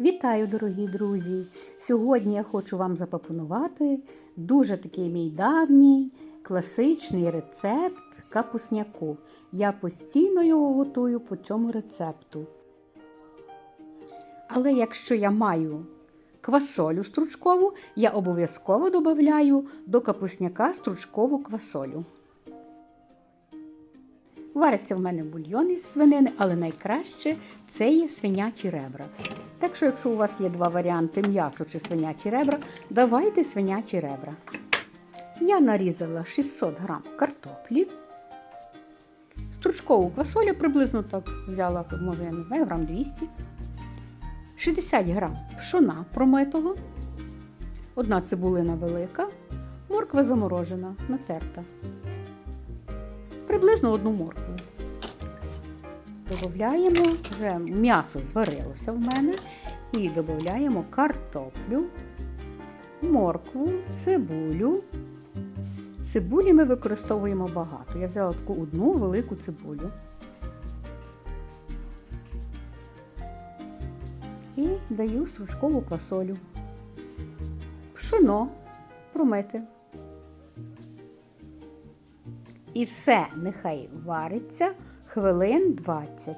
Вітаю, дорогі друзі! Сьогодні я хочу вам запропонувати дуже такий мій давній класичний рецепт капусняку. Я постійно його готую по цьому рецепту. Але якщо я маю квасолю стручкову, я обов'язково додаю до капусняка стручкову квасолю. Вариться в мене бульйон із свинини, але найкраще це є свинячі ребра. Так що, якщо у вас є два варіанти м'ясо чи свинячі ребра, давайте свинячі ребра. Я нарізала 600 грам картоплі. Стручкову квасолю приблизно так взяла, може, я не знаю, грам 200. 60 грам пшона промитого. Одна цибулина велика, морква заморожена, натерта приблизно одну моркву. Додаємо, вже м'ясо зварилося в мене, і додаємо картоплю, моркву, цибулю. Цибулі ми використовуємо багато. Я взяла таку одну велику цибулю. І даю стручкову квасолю. Пшоно промити. І все нехай вариться хвилин 20.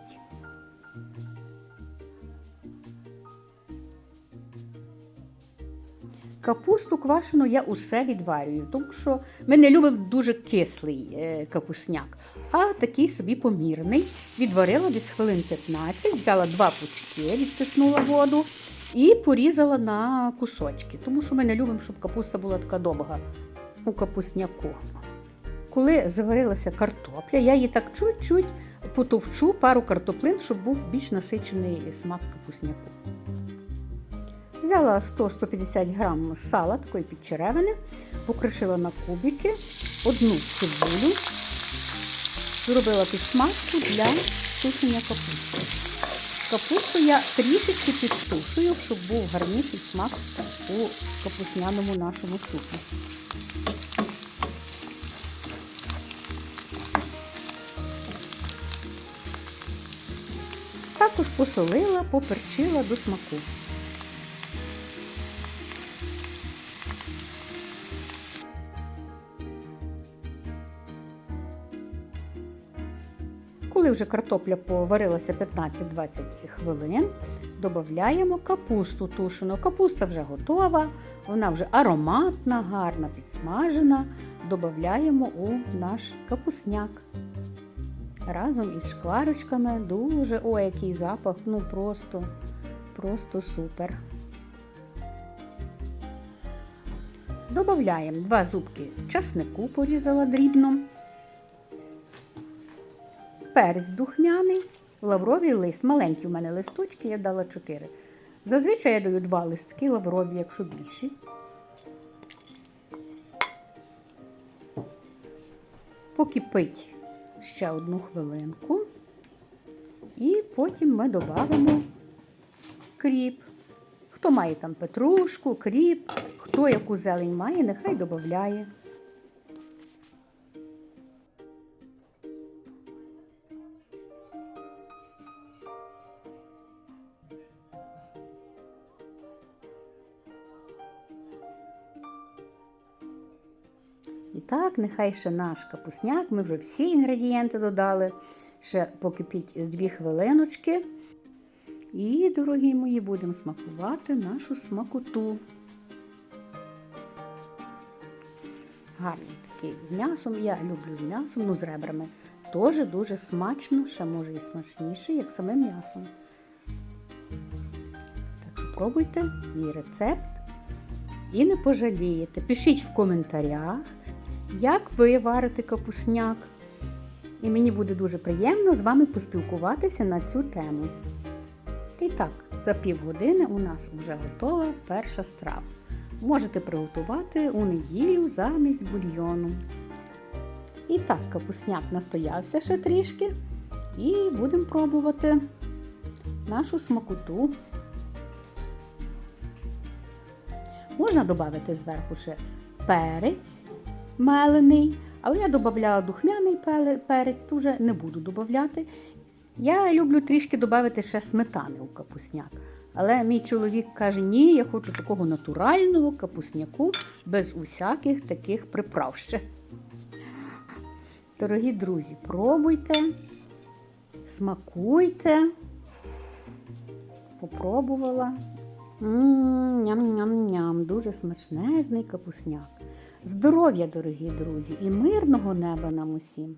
Капусту квашену я усе відварюю, тому що ми не любимо дуже кислий е, капусняк, а такий собі помірний. Відварила десь хвилин 15, взяла два пучки, відтиснула воду і порізала на кусочки, тому що ми не любимо, щоб капуста була така довга у капусняку. Коли заварилася картопля, я її так чуть-чуть потовчу пару картоплин, щоб був більш насичений смак капусняку. Взяла 100-150 грам сала такої підчеревини, покришила на кубики, одну цибулю, зробила підсмажку для сушення капусти. Капусту я трішечки підсушую, щоб був гарніший смак у капусняному нашому супі. Також посолила, поперчила до смаку. Коли вже картопля поварилася 15-20 хвилин, додаємо капусту тушену. Капуста вже готова, вона вже ароматна, гарна, підсмажена. Додаємо у наш капусняк разом із шкварочками. Дуже ой, який запах, ну просто, просто супер. Додаємо два зубки часнику, порізала дрібно, перець духмяний, лавровий лист. Маленькі у мене листочки, я дала 4. Зазвичай я даю два листки лаврові, якщо більші. Покипить ще одну хвилинку. І потім ми додамо кріп. Хто має там петрушку, кріп, хто яку зелень має, нехай додає. І так, нехай ще наш капусняк, ми вже всі інгредієнти додали. Ще покипіть дві хвилиночки. І, дорогі мої, будемо смакувати нашу смакоту. Гарний такий з м'ясом. Я люблю з м'ясом, ну з ребрами. Теж дуже смачно, ще може і смачніше, як самим м'ясом. Так що пробуйте мій рецепт і не пожалієте. Пишіть в коментарях, як ви варите капусняк. І мені буде дуже приємно з вами поспілкуватися на цю тему. І так, за півгодини у нас вже готова перша страва. Можете приготувати у неділю замість бульйону. І так, капусняк настоявся ще трішки. І будемо пробувати нашу смакоту. Можна додати зверху ще перець мелений, але я додавала духмяний перець, вже не буду додавати. Я люблю трішки додати ще сметани у капусняк. Але мій чоловік каже, ні, я хочу такого натурального капусняку без усяких таких приправ ще. Дорогі друзі, пробуйте, смакуйте. Попробувала. Ням-ням-ням, дуже смачнезний капусняк. Здоров'я, дорогі друзі, і мирного неба нам усім!